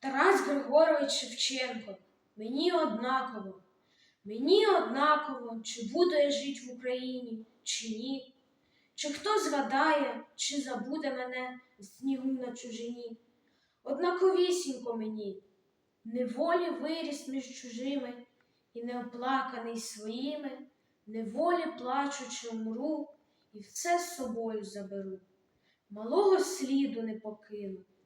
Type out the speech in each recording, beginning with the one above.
Тарас Григорович Шевченко, мені однаково, мені однаково, чи буду я жити в Україні, чи ні, чи хто згадає, чи забуде мене в снігу на чужині. Однаковісінько мені, неволі виріс між чужими і неоплаканий своїми, неволі плачучи умру, і все з собою заберу. Малого сліду не покину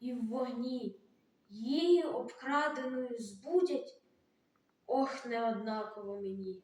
і в вогні, її обкраденою збудять, ох, неоднаково мені.